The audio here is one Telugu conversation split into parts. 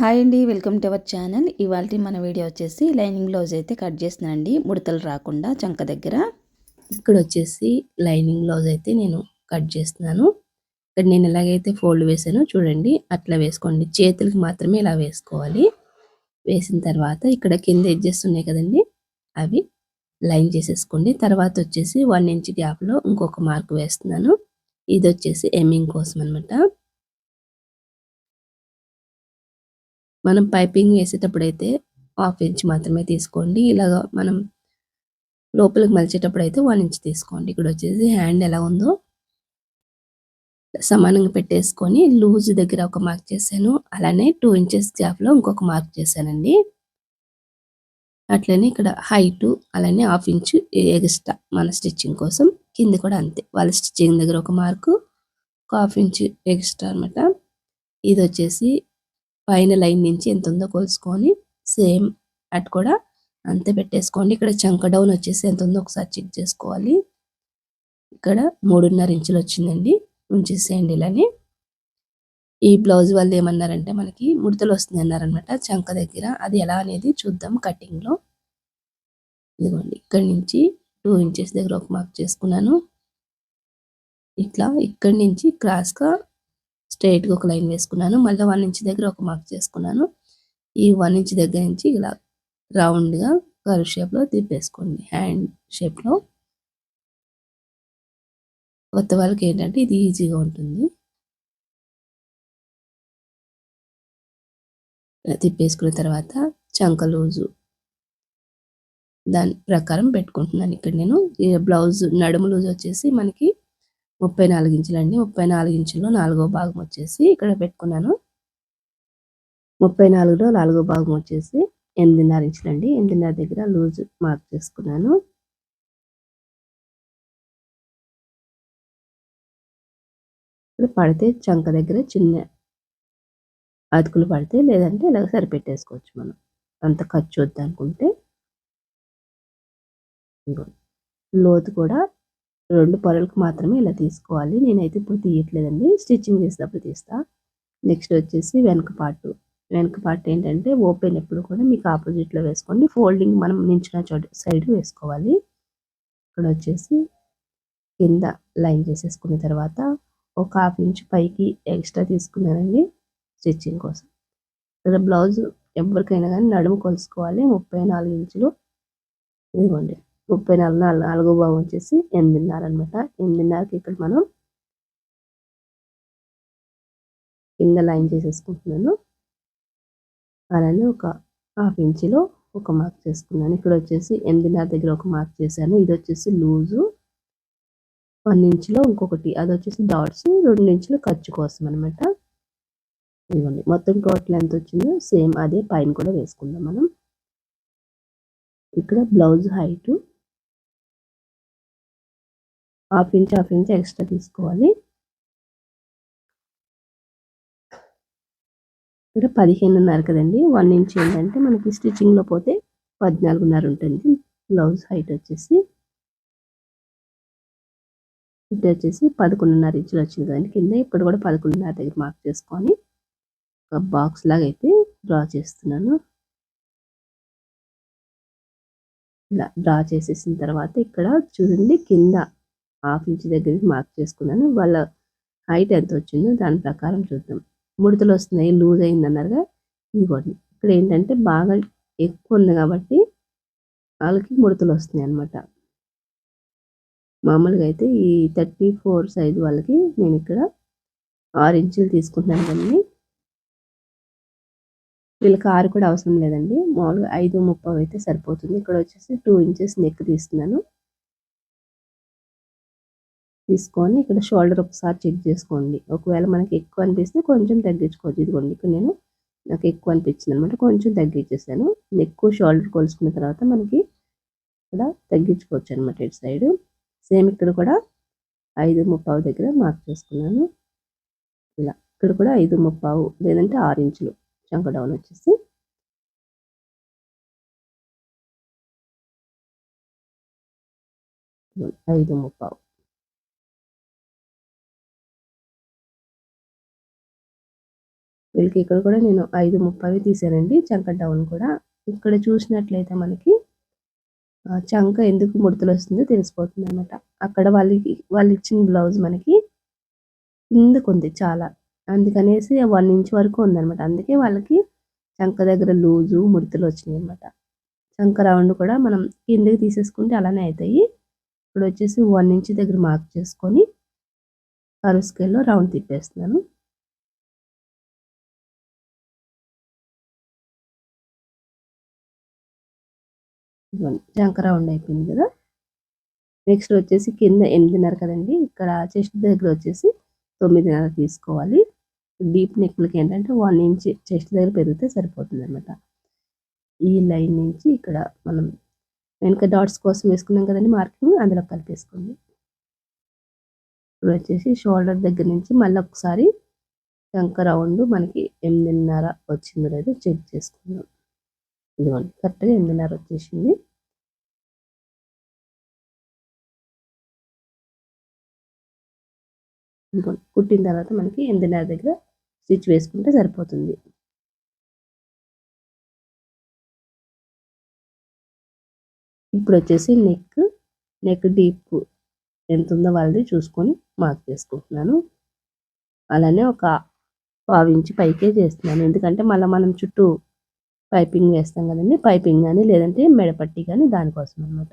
హాయ్ అండి వెల్కమ్ టు అవర్ ఛానల్. ఇవాళ మన వీడియో వచ్చేసి లైనింగ్ బ్లౌజ్ అయితే కట్ చేస్తున్నానండి. ముడతలు రాకుండా చంక దగ్గర. ఇక్కడ వచ్చేసి లైనింగ్ బ్లౌజ్ అయితే నేను కట్ చేస్తున్నాను. ఇక్కడ నేను ఎలాగైతే ఫోల్డ్ వేసానో చూడండి అట్లా వేసుకోండి. చేతులకి మాత్రమే ఇలా వేసుకోవాలి. వేసిన తర్వాత ఇక్కడ కింద ఎడ్జెస్ ఉన్నాయి కదండి అవి లైన్ చేసేసుకోండి. తర్వాత వచ్చేసి వన్ ఇంచ్ గ్యాప్లో ఇంకొక మార్క్ వేస్తున్నాను. ఇది వచ్చేసి ఎమ్మింగ్ కోసం అనమాట మనం పైపింగ్ వేసేటప్పుడు అయితే హాఫ్ ఇంచ్ మాత్రమే తీసుకోండి. ఇలాగ మనం లోపలికి మలిచేటప్పుడు అయితే వన్ ఇంచ్ తీసుకోండి. ఇక్కడ వచ్చేసి హ్యాండ్ ఎలా ఉందో సమానంగా పెట్టేసుకొని లూజ్ దగ్గర ఒక మార్క్ చేశాను. అలానే టూ ఇంచెస్ గ్యాప్లో ఇంకొక మార్క్ చేశానండి. అట్లనే ఇక్కడ హైటు అలానే హాఫ్ ఇంచ్ ఎక్స్ట్రా మన స్టిచ్చింగ్ కోసం కింద కూడా అంతే. వాళ్ళ స్టిచ్చింగ్ దగ్గర ఒక మార్కు ఒక హాఫ్ ఇంచ్ ఎక్స్ట్రా అనమాట ఇది వచ్చేసి పైన లైన్ నుంచి ఎంత ఉందో కొలుసుకొని సేమ్ అటు కూడా అంతే పెట్టేసుకోండి. ఇక్కడ చంక డౌన్ వచ్చేసి ఎంత ఉందో ఒకసారి చెక్ చేసుకోవాలి. ఇక్కడ మూడున్నర ఇంచులు వచ్చిందండి. ఉంచేసేయండి ఇలానే. ఈ బ్లౌజ్ వాళ్ళు ఏమన్నారంటే మనకి ముడతలు వస్తుంది అన్నారనమాట చంక దగ్గర. అది ఎలా అనేది చూద్దాం కటింగ్లో. ఇదిగోండి ఇక్కడ నుంచి టూ ఇంచెస్ దగ్గర ఒక మార్క్ చేసుకున్నాను. ఇట్లా ఇక్కడి నుంచి క్రాస్గా స్ట్రైట్గా ఒక లైన్ వేసుకున్నాను. మళ్ళీ వన్ ఇంచ్ దగ్గర ఒక మార్క్ చేసుకున్నాను. ఈ వన్ ఇంచ్ దగ్గర నుంచి ఇలా రౌండ్గా కరు షేప్లో తిప్పేసుకోండి. హ్యాండ్ షేప్లో. కొత్త వాళ్ళకి ఏంటంటే ఇది ఈజీగా ఉంటుంది. తిప్పేసుకున్న తర్వాత చంక లూజు దాని ప్రకారం పెట్టుకుంటున్నాను. ఇక్కడ నేను బ్లౌజ్ నడుము లూజ్ వచ్చేసి మనకి ముప్పై నాలుగు ఇంచులండి. ముప్పై నాలుగు ఇంచుల్లో నాలుగో భాగం వచ్చేసి ఇక్కడ పెట్టుకున్నాను. ముప్పై నాలుగులో నాలుగో భాగం వచ్చేసి ఎనిమిదిన్నర ఇంచులండి. ఎనిమిదిన్నర దగ్గర లూజ్ మార్క్ చేసుకున్నాను. ఇక్కడ పడితే చంక దగ్గర చిన్న అతుకులు పడితే లేదంటే ఇలాగ సరిపెట్టేసుకోవచ్చు మనం. అంత ఖర్చు వద్దనుకుంటే. లోతు కూడా రెండు పొరలకు మాత్రమే ఇలా తీసుకోవాలి. నేనైతే ఇప్పుడు తీయట్లేదండి. స్టిచ్చింగ్ చేసినప్పుడు తీస్తా. నెక్స్ట్ వచ్చేసి వెనక పార్ట్. వెనక పార్ట్ ఏంటంటే ఓపెన్ ఎప్పుడు కూడా మీకు ఆపోజిట్లో వేసుకోండి. ఫోల్డింగ్ మనం నించిన చోట సైడ్ వేసుకోవాలి. ఇక్కడ వచ్చేసి కింద లైన్ చేసేసుకున్న తర్వాత ఒక హాఫ్ ఇంచ్ పైకి ఎక్స్ట్రా తీసుకున్నానండి స్టిచ్చింగ్ కోసం. ఇక్కడ బ్లౌజ్ ఎవరికైనా కానీ నడుము కొలుసుకోవాలి. ముప్పై నాలుగు ఇంచులు. ఇదిగోండి. ముప్పై నాలుగు నాలుగో భాగం వచ్చేసి ఎనిమిదిన్నర అనమాట ఎనిమిదిన్నరకి ఇక్కడ మనం కింద లైన్ చేసేసుకుంటున్నాను. అలానే ఒక హాఫ్ ఇంచులో ఒక మార్క్ చేసుకున్నాను. ఇక్కడ వచ్చేసి ఎనిమిదిన్నర దగ్గర ఒక మార్క్ చేశాను. ఇది వచ్చేసి లూజు. వన్ ఇంచులో ఇంకొకటి అది వచ్చేసి డాట్స్. రెండు ఇంచులు ఖర్చు కోసం అనమాట ఇవ్వండి మొత్తం టోటల్ ఎంత వచ్చిందో సేమ్ అదే పైన కూడా వేసుకుందాం మనం. ఇక్కడ blouse height half inch half inch extra తీసుకోవాలి. ఇక్కడ పదిహేనున్నర కదండి. వన్ ఇంచ్ ఏంటంటే మనకి స్టిచ్చింగ్లో పోతే పద్నాలుగున్నర ఉంటుంది. బ్లౌజ్ హైట్ వచ్చేసి ఇది వచ్చేసి పదకొండున్నర ఇంచులు వచ్చింది కదండి. కింద ఇప్పుడు కూడా పదకొండున్నర దగ్గర మార్క్ చేసుకొని ఒక బాక్స్ లాగా అయితే డ్రా చేస్తున్నాను. ఇలా డ్రా చేసేసిన తర్వాత ఇక్కడ చూడండి కింద హాఫ్ ఇంచ్ దగ్గర మార్క్ చేసుకున్నాను. వాళ్ళ హైట్ ఎంత వచ్చిందో దాని ప్రకారం చూద్దాం. ముడతలు వస్తున్నాయి లూజ్ అయింది అన్నారుగా. ఇంకోటి ఇక్కడ ఏంటంటే బాగా ఎక్కువ ఉంది కాబట్టి వాళ్ళకి ముడతలు వస్తున్నాయి అనమాట మామూలుగా అయితే ఈ థర్టీ ఫోర్ సైజ్ వాళ్ళకి నేను ఇక్కడ ఆరు ఇంచులు తీసుకుంటున్నాను కానీ వీళ్ళకి ఆరు కూడా అవసరం లేదండి. మామూలుగా ఐదు ముప్పై అయితే సరిపోతుంది. ఇక్కడ వచ్చేసి టూ ఇంచెస్ నెక్ తీస్తున్నాను. తీసుకొని ఇక్కడ షోల్డర్ ఒకసారి చెక్ చేసుకోండి. ఒకవేళ మనకి ఎక్కువ అనిపిస్తే కొంచెం తగ్గించుకోవచ్చు. ఇదిగోండి ఇక్కడ నేను నాకు ఎక్కువ అనిపించింది అనమాట కొంచెం తగ్గించేసాను. ఎక్కువ షోల్డర్ కొలుసుకున్న తర్వాత మనకి ఇక్కడ తగ్గించుకోవచ్చు అనమాట ఇటు సైడ్ సేమ్ ఇక్కడ కూడా ఐదు ముప్పావు దగ్గర మార్క్ చేసుకున్నాను. ఇలా ఇక్కడ కూడా ఐదు ముప్పావు లేదంటే ఆరు ఇంచులు చంక డౌన్ వచ్చేసి. ఐదు ముప్పావు. వీళ్ళకి ఇక్కడ కూడా నేను ఐదు ముప్పై తీసానండి చంక డౌన్ కూడా. ఇక్కడ చూసినట్లయితే మనకి చంక ఎందుకు ముడతలు వస్తుందో తెలిసిపోతుంది అనమాట అక్కడ వాళ్ళకి వాళ్ళు ఇచ్చిన బ్లౌజ్ మనకి కిందకు ఉంది చాలా. అందుకనేసి వన్ ఇంచ్ వరకు ఉందనమాట అందుకే వాళ్ళకి చంక దగ్గర లూజు ముడతలు వచ్చినాయి అనమాట చంక రౌండ్ కూడా మనం కిందకి తీసేసుకుంటే అలానే అవుతాయి. ఇప్పుడు వచ్చేసి వన్ ఇంచ్ దగ్గర మార్క్ చేసుకొని కరు స్కేల్లో రౌండ్ తిప్పేస్తున్నాను. ఇదిగోండి. రౌండ్ అయిపోయింది కదా. నెక్స్ట్ వచ్చేసి కింద ఎనిమిదిన్నర కదండి. ఇక్కడ చెస్ట్ దగ్గర వచ్చేసి తొమ్మిదిన్నర తీసుకోవాలి. డీప్ నెక్లకి ఏంటంటే వన్ ఇంచ్ చెస్ట్ దగ్గర పెరిగితే సరిపోతుంది అనమాట ఈ లైన్ నుంచి ఇక్కడ మనం వెనక డాట్స్ కోసం వేసుకున్నాం కదండి మార్కింగ్ అందులో కలిపేసుకోండి. ఇప్పుడు వచ్చేసి షోల్డర్ దగ్గర నుంచి మళ్ళీ ఒకసారి శంక రౌండ్ మనకి ఎనిమిదిన్నర వచ్చిందో లేదో చెక్ చేసుకుందాం. ఇదిగోండి కరెక్ట్గా ఎనిమిదిన్నర వచ్చేసింది. ఇదిగోండి కుట్టిన తర్వాత మనకి ఎనిమిదిన్నర దగ్గర స్టిచ్ వేసుకుంటే సరిపోతుంది. ఇప్పుడు వచ్చేసి నెక్ నెక్ డీప్ ఎంత ఉందో వాళ్ళది చూసుకొని మార్క్ చేసుకుంటున్నాను. అలానే ఒక పావించి పైకే చేస్తున్నాను. ఎందుకంటే మళ్ళీ మనం చుట్టూ పైపింగ్ వేస్తాం కదండి. పైపింగ్ కానీ లేదంటే మెడపట్టి కానీ దానికోసం అనమాట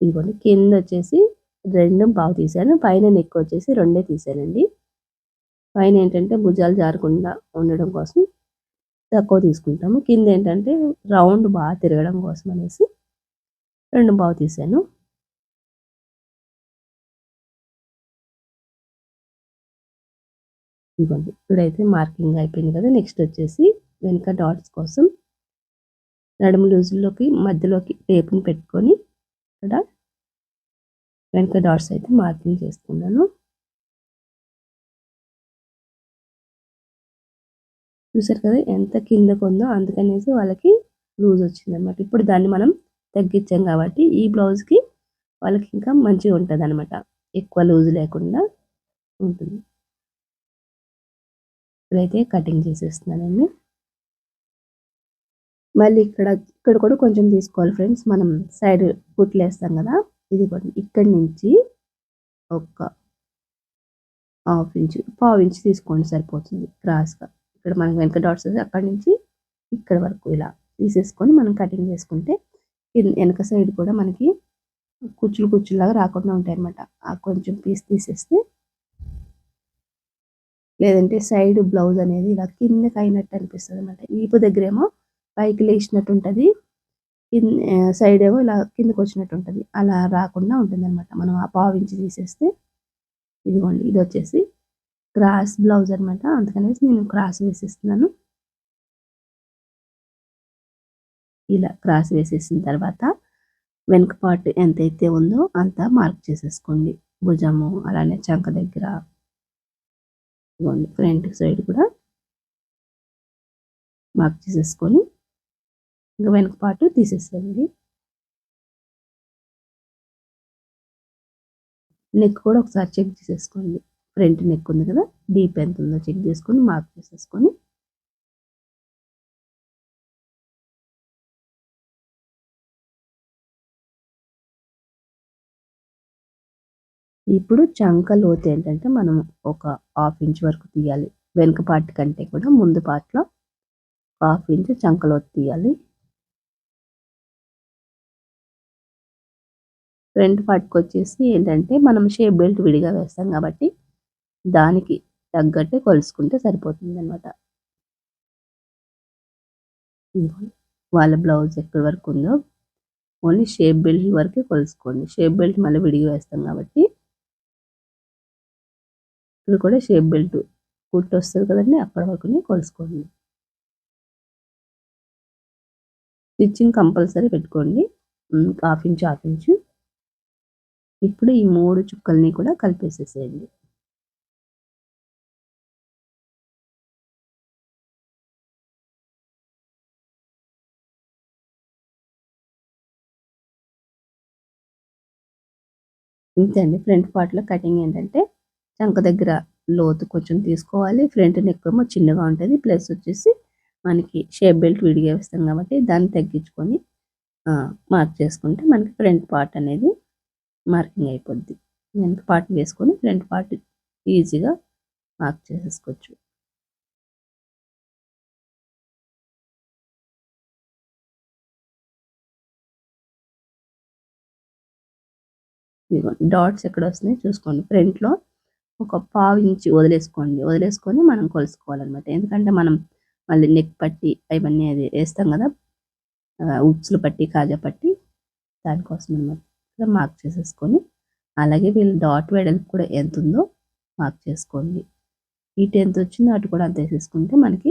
ఇదిగోండి కింద వచ్చేసి రెండు పావు తీసాను. పైన నెక్ వచ్చేసి రెండే తీసానండి. పైన ఏంటంటే భుజాలు జారకుండా ఉండడం కోసం తక్కువ తీసుకుంటాము. కింద ఏంటంటే రౌండ్ బాగా తిరగడం కోసం అనేసి రెండు పావు తీసాను. ఇదిగోండి ఇప్పుడైతే మార్కింగ్ అయిపోయింది కదా. నెక్స్ట్ వచ్చేసి వెనుక డాట్స్ కోసం నడుము లూజుల్లోకి మధ్యలోకి టేపుని పెట్టుకొని ఇక్కడ వెనుక డాట్స్ అయితే మార్కింగ్ చేసుకున్నాను చూసారు కదా ఎంత కిందకు ఉందో అందుకనేసి వాళ్ళకి లూజ్ వచ్చింది అనమాట ఇప్పుడు దాన్ని మనం తగ్గించాం కాబట్టి ఈ బ్లౌజ్కి వాళ్ళకి ఇంకా మంచిగా ఉంటుంది అనమాట ఎక్కువ లూజ్ లేకుండా ఉంటుంది. ఇప్పుడైతే కటింగ్ చేసేస్తున్నానండి. మళ్ళీ ఇక్కడ ఇక్కడ కూడా కొంచెం తీసుకోవాలి ఫ్రెండ్స్. మనం సైడ్ కుట్లు వేస్తాం కదా. ఇది కూడా ఇక్కడి నుంచి ఒక హాఫ్ ఇంచ్ పావు ఇంచ్ తీసుకోండి సరిపోతుంది క్రాస్గా. ఇక్కడ మనకి వెనక డాట్స్ అక్కడి నుంచి ఇక్కడ వరకు ఇలా తీసేసుకొని మనం కటింగ్ చేసుకుంటే వెనక సైడ్ కూడా మనకి కుచ్చులు కుచ్చులాగా రాకుండా ఉంటాయి అనమాట ఆ కొంచెం పీస్ తీసేస్తే లేదంటే సైడ్ బ్లౌజ్ అనేది ఇలా కిందకి అయినట్టు అనిపిస్తుంది అనమాట ఈపు దగ్గరేమో పైకి లేచినట్టు ఉంటుంది సైడ్ ఏమో ఇలా కిందకి వచ్చినట్టు ఉంటుంది అలా రాకుండా ఉంటుంది అనమాట మనం ఆ పావించి తీసేస్తే ఇదిగోండి ఇది వచ్చేసి క్రాస్ బ్లౌజ్ అనమాట అందుకనేసి నేను క్రాస్ వేసేస్తున్నాను. ఇలా క్రాస్ వేసేసిన తర్వాత వెనుక పార్ట్ ఎంతైతే ఉందో అంత మార్క్ చేసేసుకోండి. భుజము అలానే చంక దగ్గర. ఇదిగోండి ఫ్రంట్ సైడ్ కూడా మార్క్ చేసేసుకొని ఇంకా వెనక పాటు తీసేసేయండి. నెక్ కూడా ఒకసారి చెక్ చేసేసుకోండి. ఫ్రంట్ నెక్ ఉంది కదా డీప్ ఎంత ఉందో చెక్ చేసుకొని మార్క్ చేసేసుకొని. ఇప్పుడు చంక లోతు ఏంటంటే మనం ఒక హాఫ్ ఇంచ్ వరకు తీయాలి. వెనుక పార్ట్ కంటే కూడా ముందు పార్ట్లో హాఫ్ ఇంచ్ చంక లోతు తీయాలి. ఫ్రంట్ పార్ట్కి వచ్చేసి ఏంటంటే మనం షేప్ బెల్ట్ విడిగా వేస్తాం కాబట్టి దానికి తగ్గట్టే కొలుసుకుంటే సరిపోతుంది అనమాట వాళ్ళ బ్లౌజ్ ఎక్కడి వరకు ఉందో ఓన్లీ షేప్ బెల్ట్ వరకే కొలుసుకోండి. షేప్ బెల్ట్ మళ్ళీ విడిగా వేస్తాం కాబట్టి ఇక్కడ కూడా షేప్ బెల్ట్ కుట్టు వస్తుంది కదండి అక్కడ వరకునే కొలుసుకోండి. స్టిచ్చింగ్ కంపల్సరీ పెట్టుకోండి. Half inch half inch. ఇప్పుడు ఈ మూడు చుక్కల్ని కూడా కలిపేసేసేయండి. ఇంతే అండి. ఫ్రంట్ పార్ట్లో కటింగ్ ఏంటంటే చంక దగ్గర లోతు కొంచెం తీసుకోవాలి. ఫ్రంట్ నెక్ ఏమో చిన్నగా ఉంటుంది. ప్లస్ వచ్చేసి మనకి షేప్ బెల్ట్ విడిగా వేస్తాం కాబట్టి దాన్ని తగ్గించుకొని మార్క్ చేసుకుంటే మనకి ఫ్రంట్ పార్ట్ అనేది మార్కింగ్ అయిపోద్ది. వెనక పార్ట్ వేసుకొని ఫ్రంట్ పార్ట్ ఈజీగా మార్క్ చేసేసుకోవచ్చు. డాట్స్ ఎక్కడ వస్తున్నాయి చూసుకోండి. ఫ్రంట్లో ఒక పావు ఇంచి వదిలేసుకోండి. వదిలేసుకొని మనం కొలుసుకోవాలన్నమాట. ఎందుకంటే మనం మళ్ళీ నెక్ పట్టి అవన్నీ అది వేస్తాం కదా ఉక్స్లు పట్టి కాజా పట్టి దానికోసం అనమాట మార్క్ చేసేసుకొని అలాగే వీళ్ళు డాట్ వెడల్పు కూడా ఎంత ఉందో మార్క్ చేసుకోండి. ఇటు ఎంత వచ్చిందో అటు కూడా అంత వేసేసుకుంటే మనకి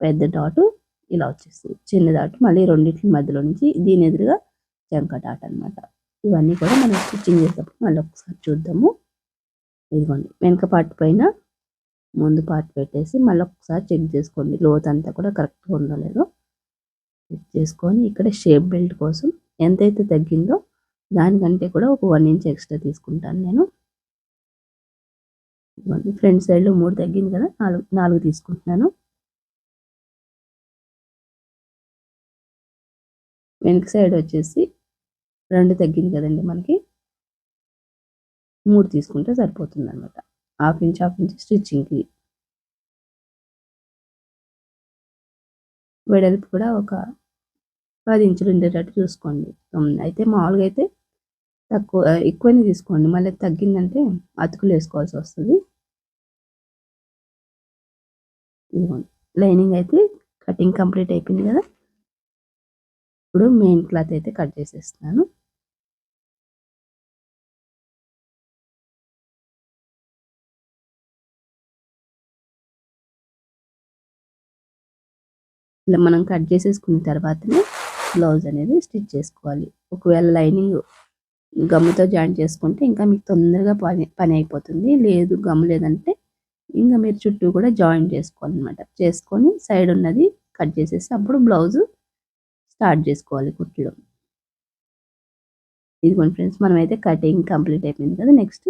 పెద్ద డాట్ ఇలా వచ్చేస్తుంది. చిన్న డాట్ మళ్ళీ రెండింటి మధ్యలో నుంచి దీని ఎదురుగా జంక డాట్ అనమాట ఇవన్నీ కూడా మనం స్టిచ్చింగ్ చేసేటప్పుడు మళ్ళీ ఒకసారి చూద్దాము. ఇదిగోండి వెనక పార్ట్ పైన ముందు పార్ట్ పెట్టేసి మళ్ళీ ఒకసారి చెక్ చేసుకోండి. లోత్ అంతా కూడా కరెక్ట్గా ఉందో లేదో చెక్ చేసుకొని ఇక్కడ షేప్ బెల్ట్ కోసం ఎంతైతే తగ్గిందో దానికంటే కూడా ఒక వన్ ఇంచ్ ఎక్స్ట్రా తీసుకుంటాను నేను. ఫ్రంట్ సైడ్లో మూడు తగ్గింది కదా నాలుగు నాలుగు తీసుకుంటున్నాను. వెనక సైడ్ వచ్చేసి రెండు తగ్గింది కదండి మనకి. మూడు తీసుకుంటే సరిపోతుంది అనమాట హాఫ్ ఇంచ్ హాఫ్ ఇంచ్ స్టిచ్చింగ్కి. వెడల్పు కూడా ఒక పది ఇంచులు ఉండేటట్టు చూసుకోండి. అయితే మామూలుగా అయితే తక్కువ ఎక్కువనే తీసుకోండి. మళ్ళీ తగ్గిందంటే అతుకులు వేసుకోవాల్సి వస్తుంది. ఇదిగోండి. లైనింగ్ అయితే కటింగ్ కంప్లీట్ అయిపోయింది కదా. ఇప్పుడు మెయిన్ క్లాత్ అయితే కట్ చేసేస్తున్నాను. ఇలా మనం కట్ చేసేసుకున్న తర్వాతనే బ్లౌజ్ అనేది స్టిచ్ చేసుకోవాలి. ఒకవేళ లైనింగ్ గమ్ముతో జాయిన్ చేసుకుంటే ఇంకా మీకు తొందరగా పని పని అయిపోతుంది. లేదు గమ్ లేదంటే ఇంకా మీరు చుట్టూ కూడా జాయిన్ చేసుకోవాలి అనమాట చేసుకొని సైడ్ ఉన్నది కట్ చేసేసి అప్పుడు బ్లౌజ్ స్టార్ట్ చేసుకోవాలి కుట్టడం ఇదిగోండి ఫ్రెండ్స్ మనమైతే కటింగ్ కంప్లీట్ అయిపోయింది కదా నెక్స్ట్